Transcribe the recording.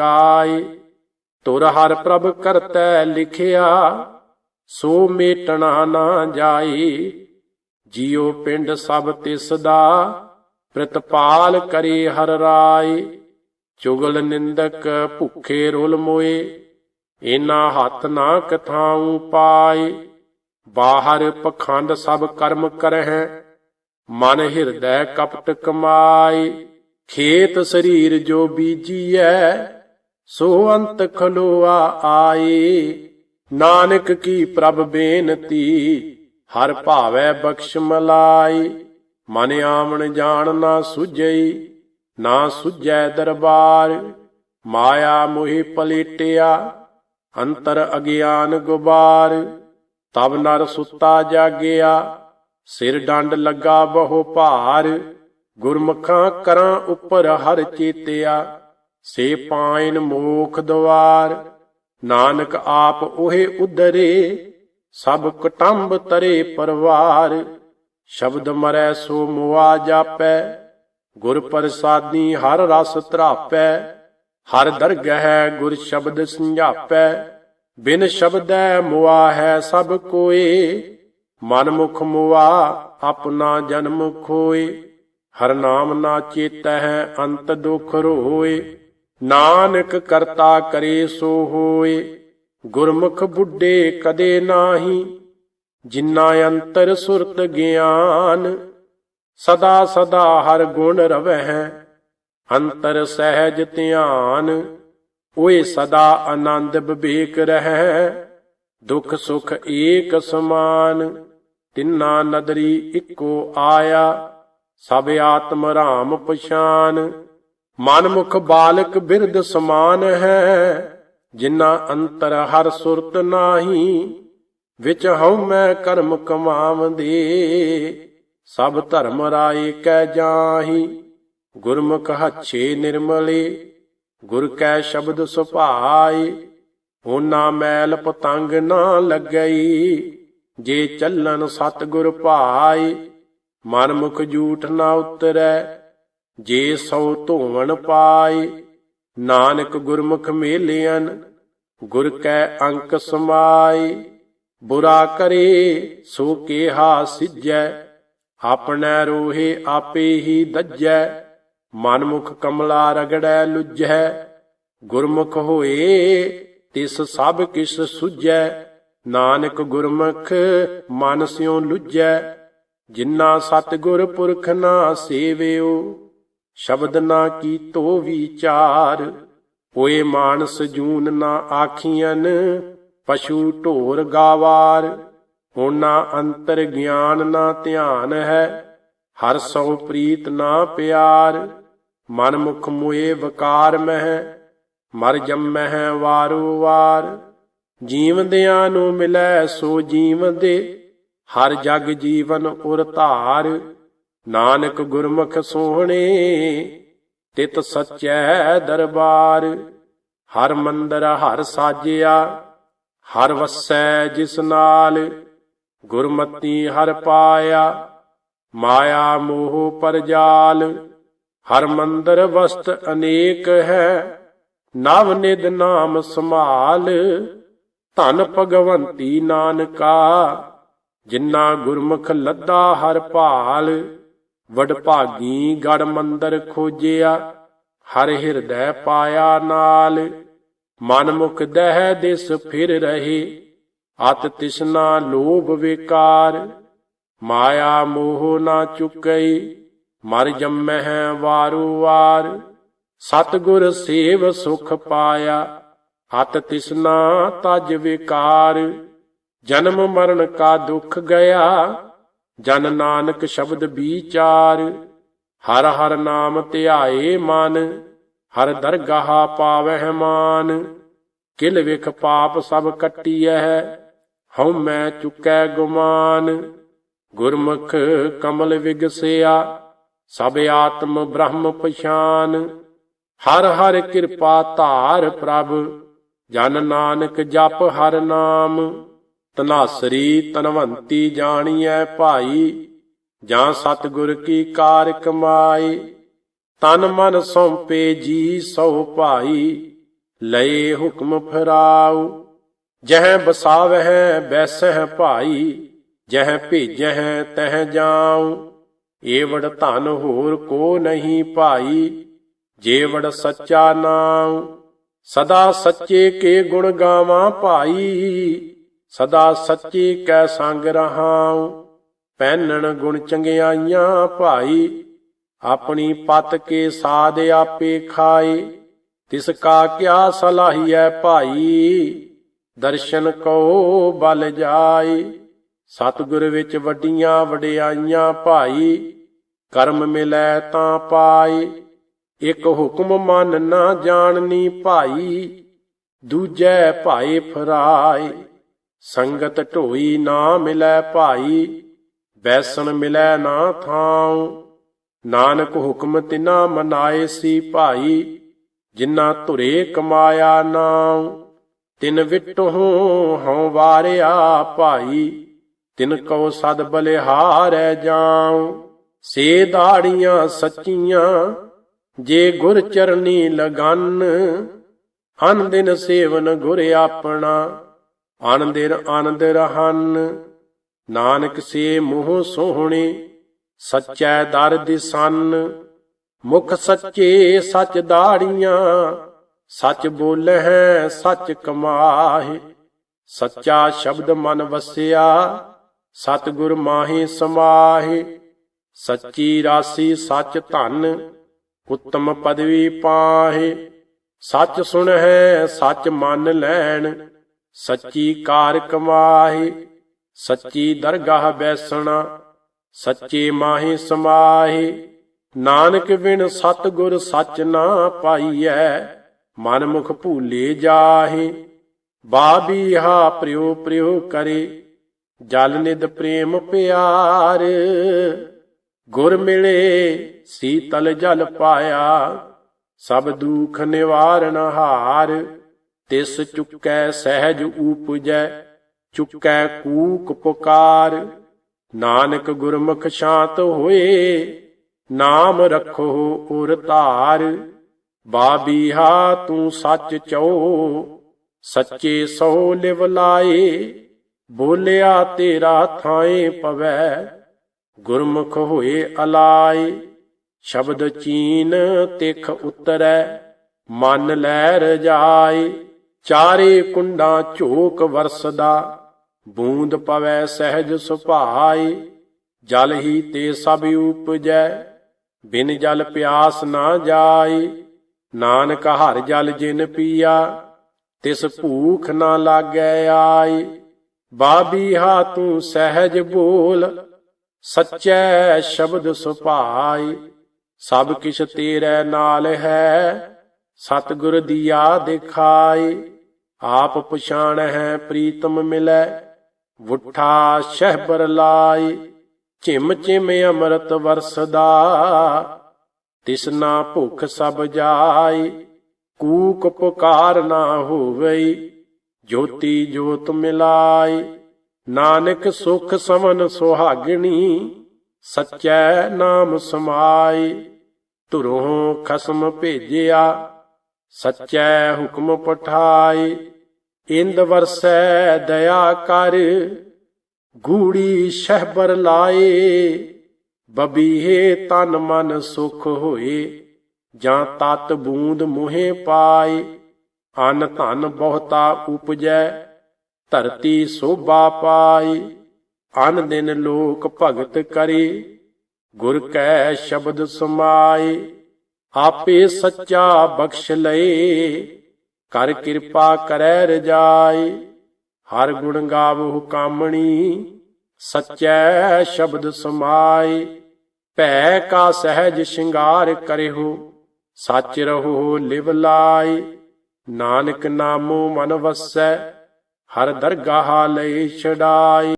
ਗਾਏ ਤੁਰ ਹਰ ਪ੍ਰਭ ਕਰਤੈ ਲਿਖਿਆ, ਸੋ ਮੇਟਣਾ ਨਾ ਜਾਏ। ਜਿਉ ਪਿੰਡ ਸਭ ਤਿਸ ਦਾ ਪ੍ਰਤਪਾਲ ਕਰੇ ਹਰ ਰਾਏ। ਚੁਗਲ ਨਿੰਦਕ ਭੁੱਖੇ ਰੁਲ ਮੋਏ ਇਨਾ ਹੱਥ ਨਾ ਕਥਾਉ ਪਾਏ। ਬਾਹਰ ਪਖੰਡ ਸਭ ਕਰਮ ਕਰਹਿ, ਮਨ ਹਿਰਦੈ ਕਪਟ ਕਮਾਏ। ਖੇਤ ਸਰੀਰ ਜੋ ਬੀਜੀਐ ਸੋ ਅੰਤ ਖਲੋਆ ਆਏ ਨਾਨਕ ਕੀ ਪ੍ਰਭ ਬੇਨਤੀ, ਹਰ ਭਾਵੈ ਬਖਸ਼ ਮਲਾਈ। ਮਨ ਆਵਣ ਜਾਣ ਨਾ ਸੁਝਈ, ਨਾ ਸੁਝੈ ਦਰਬਾਰ। ਮਾਇਆ ਮੋਹਿ ਪਲੇਟਿਆ, ਅੰਤਰ ਅਗਿਆਨ ਗੁਬਾਰ। ਤਬ ਨਰ ਸੁੱਤਾ ਜਾਗਿਆ, ਸਿਰ ਡੰਡ ਲੱਗਾ ਬਹੁ ਭਾਰ। ਗੁਰਮੁਖਾਂ ਕਰਾਂ ਉੱਪਰ ਹਰ ਚੇਤਿਆ। ਸੇ ਪਾਇਨ ਮੋਖ ਦਵਾਰ, ਨਾਨਕ ਆਪ ਉਹੇ ਉਧਰੇ, ਸਭ ਕਟੰਬ ਤਰੇ ਪਰਵਾਰ। ਸ਼ਬਦ ਮਰੈ ਸੋ ਮੁਆ ਜਾਪੈ, ਗੁਰ ਪ੍ਰਸਾਦੀ ਹਰ ਰਸ ਧਰਾਪੈ। ਹਰ ਦਰਗਹਿ ਗੁਰ ਸ਼ਬਦ ਸੰਝਾਪੈ, ਬਿਨ ਸ਼ਬਦੈ ਮੁਆ ਹੈ ਸਭ ਕੋਏ। ਮਨ ਮੁਖ ਮੁਆ ਆਪਣਾ ਜਨਮ ਖੋਏ, ਹਰ ਨਾਮ ਨਾ ਚੇਤੈ ਹੈ ਅੰਤ ਦੁਖ ਰੋਏ। ਨਾਨਕ ਕਰਤਾ ਕਰੇ ਸੋ ਹੋਏ, ਗੁਰਮੁਖ ਬੁੱਢੇ ਕਦੇ ਨਾਹੀ, ਜਿਨਾ ਅੰਤਰ ਸੁਰਤ ਗਿਆਨ, ਸਦਾ ਸਦਾ ਹਰ ਗੁਣ ਰਵਹਿ, ਅੰਤਰ ਸਹਿਜ ਧਿਆਨ, ਓਏ ਸਦਾ ਆਨੰਦ ਵਿਵੇਕ ਰਹਿ, ਦੁਖ ਸੁਖ ਏਕ ਸਮਾਨ, ਤਿੰਨਾ ਨਦਰੀ ਇੱਕੋ ਆਇਆ, ਸਭ ਆਤਮ ਰਾਮ ਪਛਾਨ ਮਨ ਮੁਖ ਬਾਲਕ ਬਿਰਧ ਸਮਾਨ ਹੈ ਜਿਨਾ ਅੰਤਰ ਹਰ ਸੁਰਤ ਨਾਹੀ, ਵਿਚ ਹਉ ਮੈਂ ਕਰਮ ਕਮਾਵਦੇ। ਸਭ ਧਰਮ ਰਾਏ ਕੈ ਜਾਹੀ, ਗੁਰਮੁਖ ਹੱਛੇ ਨਿਰਮਲੇ, ਗੁਰ ਕੈ ਸ਼ਬਦ ਸੁਭਾਏ। ਹੋਨਾ ਮੈਲ ਪਤੰਗ ਨਾ ਲੱਗਈ, ਜੇ ਚੱਲਨ ਸਤਿਗੁਰ ਭਾਏ ਮਨ ਮੁਖ ਜੂਠ ਨਾ ਉਤਰੈ ਜੇ ਸੋ ਧੋਵਣ ਪਾਏ, ਨਾਨਕ ਗੁਰਮੁਖ ਮੇਲਿਆਨ ਗੁਰ ਕੈ ਅੰਕ ਸਮਾਏ। ਬੁਰਾ ਕਰੇ, ਸੋ ਕੇਹਾ ਸਿਜੈ, ਆਪਣੈ ਰੋਹੇ ਆਪੇ ਹੀ ਦੱਜੈ। ਮਨਮੁਖ ਕਮਲਾ ਰਗੜੈ ਲੁਜੈ, ਗੁਰਮੁਖ ਹੋਏ, ਤਿਸ ਸਭ ਕਿਸ ਸੁਝੈ। ਨਾਨਕ ਗੁਰਮੁਖ ਮਨ ਸਿਉ ਲੁਜੈ ਜਿਨ੍ਹਾਂ ਸਤਿਗੁਰ ਪੁਰਖ ਨਾ ਸੇਵਿਓ ਸ਼ਬਦ ਨਾ ਕੀਤੋ ਵਿਚਾਰ ਹੋਏ ਮਾਨਸ ਜੂਨ ਨਾ ਆਖੀਆਂ ਪਸ਼ੂ ਢੋਰ ਗਾਵਾਰ। ਹੋਣਾ ਅੰਤਰ ਗਿਆਨ ਨਾ ਧਿਆਨ ਹੈ, ਹਰ ਸੋ ਪ੍ਰੀਤ ਨਾ ਪਿਆਰ। ਮਨ ਮੁਖ ਮੁਏ ਵਕਾਰ ਮਹਿ, ਮਰ ਜੰਮਹਿ ਵਾਰੋ ਵਾਰ। ਜੀਵਦਿਆਂ ਨੂੰ ਮਿਲੈ ਸੋ ਜੀਵਦੇ, ਹਰ ਜਗ ਜੀਵਨ ਉਰ ਧਾਰ। ਨਾਨਕ ਗੁਰਮੁਖ ਸੋਹਣੇ, ਤਿਤ ਸਚੈ ਦਰਬਾਰ, ਹਰ ਮੰਦਰ ਹਰ ਸਾਜਿਆ, ਹਰ ਵਸੈ ਜਿਸ ਨਾਲ, ਗੁਰਮਤੀ ਹਰ ਪਾਇਆ, ਮਾਇਆ ਮੋਹ ਪਰਜਾਲ, ਹਰ ਮੰਦਰ ਵਸਤ ਅਨੇਕ ਹੈ, ਨਵ ਨਿਦ ਨਾਮ ਸੰਭਾਲ, ਧਨ ਭਗਵੰਤੀ ਨਾਨਕਾ ਜਿਨ੍ਹਾਂ ਗੁਰਮੁਖ ਲੱਦਾ ਹਰ ਭਾਲ। ਵਡ ਭਾਗੀ ਗੜ ਮੰਦਰ ਖੋਜਿਆ, ਹਰ ਹਿਰਦੈ ਪਾਇਆ ਨਾਲ। ਮਨ ਮੁਖ ਦਹਿ ਦਿਸ ਫਿਰ ਰਹੇ, ਅਤ ਤਿਸਨਾ ਲੋਭ ਵਿਕਾਰ। ਮਾਇਆ ਮੋਹ ਨਾ ਚੁਕਈ, ਮਰ ਜੰਮਹਿ ਵਾਰੂ ਵਾਰ। ਸਤਗੁਰ ਸੇਵ ਸੁਖ ਪਾਇਆ, ਅਤ ਤਿਸਨਾ ਤਜ ਵਿਕਾਰ। ਜਨਮ ਮਰਨ ਕਾ ਦੁਖ ਗਿਆ ਜਨ ਨਾਨਕ ਸ਼ਬਦ ਵਿਚਾਰ, ਹਰ ਹਰ ਨਾਮ ਧਿਆਏ ਮਨ, ਹਰ ਦਰਗਾਹ ਪਾਵਹਿ ਮਾਨ। ਕਿਲ ਵਿਖ ਪਾਪ ਸਭ ਕੱਟੀਐ, ਹਉ ਮੈਂ ਚੁਕੈ ਗੁਮਾਨ। ਗੁਰਮੁਖ ਕਮਲ ਵਿਗਸਿਆ, ਸਭ ਆਤਮ ਬ੍ਰਹਮ ਪਛਾਨ। ਹਰ ਹਰ ਕਿਰਪਾ ਧਾਰ ਪ੍ਰਭ, ਜਨ ਨਾਨਕ ਜਪ ਹਰ ਨਾਮ। ਤਨਾਸਰੀ ਤਨਵੰਤੀ ਜਾਣੀਐ ਭਾਈ, ਜਾਂ ਸਤਿਗੁਰ ਕੀ ਕਾਰ ਕਮਾਈ ਤਨ ਮਨ ਸੌਂਪੇ ਜੀ ਸੋ ਭਾਈ, ਲਏ ਹੁਕਮ ਫਰਾਉ। ਜਹ ਬਸਾਵਹਿ ਬੈਸਹਿ ਭਾਈ, ਜਹ ਭੇਜਹਿ ਤਹ ਜਾਉ। ਏਵੜ ਧਨ ਹੋਰ ਕੋ ਨਹੀਂ ਭਾਈ, ਜੇਵੜ ਸੱਚਾ ਨਾਮ ਸਦਾ ਸੱਚੇ ਕੇ ਗੁਣ ਗਾਵਾਂ ਭਾਈ। ਸਦਾ ਸੱਚੇ ਕੈ ਸੰਗ ਰਹਾਉ, ਪਹਿਨਣ ਗੁਣ ਚੰਗਿਆਈਆਂ ਭਾਈ, ਆਪਣੀ ਪਤ ਕੇ ਸਾਧ ਆਪੇ ਖਾਏ, ਤਿਸ ਕਾ ਕਿਆ ਸਲਾਹੀਐ ਭਾਈ, ਦਰਸ਼ਨ ਕੋ ਬਲ ਜਾਏ। ਸਤਿਗੁਰ ਵਿੱਚ ਵੱਡੀਆਂ ਵਡਿਆਈਆਂ ਭਾਈ, ਕਰਮ ਮਿਲੈ ਤਾਂ ਪਾਏ, ਇੱਕ ਹੁਕਮ ਮਨ ਨਾ ਜਾਣਨੀ ਭਾਈ, ਦੂਜੈ ਭਾਏ ਫਰਾਏ। ਸੰਗਤ ਢੋਈ ਨਾ ਮਿਲੈ ਭਾਈ, ਬੈਸਣ ਮਿਲੈ ਨਾ ਥਾਉ। ਨਾਨਕ ਹੁਕਮ ਤਿਨਾ ਮਨਾਏ ਸੀ ਭਾਈ ਜਿਨ੍ਹਾਂ ਧੁਰੇ ਕਮਾਇਆ ਨਾਉ। ਤਿਨ ਵਿਟਹੁ ਹਉ ਵਾਰਿਆ ਭਾਈ, ਤਿਨ ਕਉ ਸਦ ਬਲਿਹਾਰੈ ਜਾਉ। ਸੇ ਦਾੜੀਆਂ ਸੱਚੀਆਂ, ਜੇ ਗੁਰ ਚਰਨੀ ਲਗਨ ਅਨ ਦਿਨ ਸੇਵਨ ਗੁਰ ਆਪਣਾ। ਅਨ ਦਿਨ ਆਨੰਦ ਰਹਨ। ਨਾਨਕ ਸੇ ਮੂੰਹ ਸੋਹਣੇ, ਸੱਚੈ ਦਰ ਦਿਸਨ। ਮੁਖ ਸੱਚੇ ਸੱਚ ਦਾੜੀਆਂ, ਸੱਚ ਬੋਲਹਿ, ਸੱਚ ਕਮਾਹੇ। ਸੱਚਾ ਸ਼ਬਦ ਮਨ ਵਸਿਆ, ਸਤਿਗੁਰ ਮਾਹੀ ਸਮਾਹੇ। ਸੱਚੀ ਰਾਸੀ ਸੱਚ ਧਨ, ਉੱਤਮ ਪਦਵੀ ਪਾਹੇ। ਸੱਚ ਸੁਣਹਿ, ਸੱਚ ਮੰਨ ਲੈਣ। ਸੱਚੀ ਕਾਰ ਕਮਾਹੇ ਸੱਚੀ ਦਰਗਾਹ ਬੈਸਣਾ, ਸੱਚੇ ਮਾਹੇ ਸਮਾਹੇ। ਨਾਨਕ ਬਿਨ ਸਤਿਗੁਰ ਸੱਚ ਨਾ ਪਾਈਐ ਮਨ ਮੁਖ ਭੂਲੇ ਜਾਹੇ। ਬਾਬੀਹਾ ਪ੍ਰਿਉ ਪ੍ਰਿਉ ਕਰੇ, ਜਲ ਨਿਦ ਪ੍ਰੇਮ ਪਿਆਰ। ਗੁਰ ਮਿਲੇ, ਸੀਤਲ ਜਲ ਪਾਇਆ, ਸਭ ਦੁਖ ਨਿਵਾਰਨ ਹਾਰ। ਤਿਸ ਚੁੱਕੈ ਸਹਿਜ ਊਪਜੈ, ਚੁੱਕੈ ਕੂਕ ਪੁਕਾਰ। ਨਾਨਕ ਗੁਰਮੁਖ ਸ਼ਾਂਤ ਹੋਏ, ਨਾਮ ਰੱਖੋ ਉਰ ਧਾਰ। ਬਾਬੀਹਾ ਤੂੰ ਸੱਚ ਚੋ, ਸੱਚੇ ਸੋ ਲਿਵ ਲਾਏ। ਬੋਲਿਆ ਤੇਰਾ ਥਾਏ ਪਵੈ, ਗੁਰਮੁਖ ਹੋਏ ਅਲਾਏ। ਸ਼ਬਦ ਚੀਨ ਤਿਖ ਉਤਰੈ, ਮਨ ਲੈ ਰਜਾਏ ਚਾਰੇ ਕੁੰਡਾਂ ਝੋਕ ਵਰਸਦਾ, ਬੂੰਦ ਪਵੈ ਸਹਿਜ ਸੁਭਾਏ, ਜਲ ਹੀ ਤੇ ਸਭ ਉਪਜੈ, ਬਿਨ ਜਲ ਪਿਆਸ ਨਾ ਜਾਈ ਨਾਨਕ ਹਰ ਜਲ ਜਿਨ ਪੀਆ, ਤਿਸ ਭੂਖ ਨਾ ਲਾਗੈ ਆਈ ਬਾਬੀਹਾ ਤੂੰ ਸਹਿਜ ਬੋਲ, ਸੱਚੈ ਸ਼ਬਦ ਸੁਭਾਈ ਸਭ ਕਿਛ ਤੇਰੇ ਨਾਲ ਹੈ ਸਤਿਗੁਰ ਦੀਆ ਦਿਖਾਏ, ਆਪ ਪਛਾਣ ਹੈ ਪ੍ਰੀਤਮ ਮਿਲੈ, ਵੁੱਠਾ ਸ਼ਹਿਬਰ ਲਾਏ, ਝਿਮ ਝਿਮ ਅੰਮ੍ਰਿਤ ਵਰਸਦਾ। ਤਿਸਨਾ ਭੁਖ ਸਭ ਜਾਈ ਕੂਕ ਪੁਕਾਰ ਨਾ ਹੋਵੇ, ਜੋਤੀ ਜੋਤ ਮਿਲਾਏ। ਨਾਨਕ ਸੁਖ ਸਮਨ ਸੁਹਾਗਣੀ, ਸਚੈ ਨਾਮ ਸਮਾਈ ਧੁਰੋਂ ਖਸਮ ਭੇਜਿਆ ਸਚੈ ਹੁਕਮ ਪਠਾਈ, ਇੰਦ ਵਰਸੈ ਦਇਆ ਕਰ, ਗੂੜੀ ਸ਼ਹਿਬਰ ਲਾਏ, ਬਬੀਹੇ ਤਨ ਮਨ ਸੁਖ ਹੋਏ, ਜਾਂ ਤਤ ਬੂੰਦ ਮੁਹੇ ਪਾਏ, ਅਨ ਧਨ ਬਹੁਤਾ ਉਪਜੈ, ਧਰਤੀ ਸੋਭਾ ਪਾਈ ਅਨ ਦਿਨ ਲੋਕ ਭਗਤ ਕਰੇ, ਗੁਰ ਕੈ ਸ਼ਬਦ ਸਮਾਏ। ਆਪੇ ਸੱਚਾ ਬਖਸ਼ ਲਏ। ਕਰ ਕਿਰਪਾ ਕਰੈ ਰਜਾਈ ਹਰ ਗੁਣ ਗਾਵਹੁ ਕਾਮਣੀ ਸਚੈ ਸ਼ਬਦ ਸਮਾਈ ਭੈ ਕਾ ਸਹਿਜ ਸ਼ਿੰਗਾਰ ਕਰਿਓ, ਸੱਚ ਰਹੋ ਲਿਵ ਲਾਈ ਨਾਨਕ ਨਾਮੋ ਮਨ ਵਸੈ, ਹਰ ਦਰਗਾਹ ਲਈ ਛਡਾਈ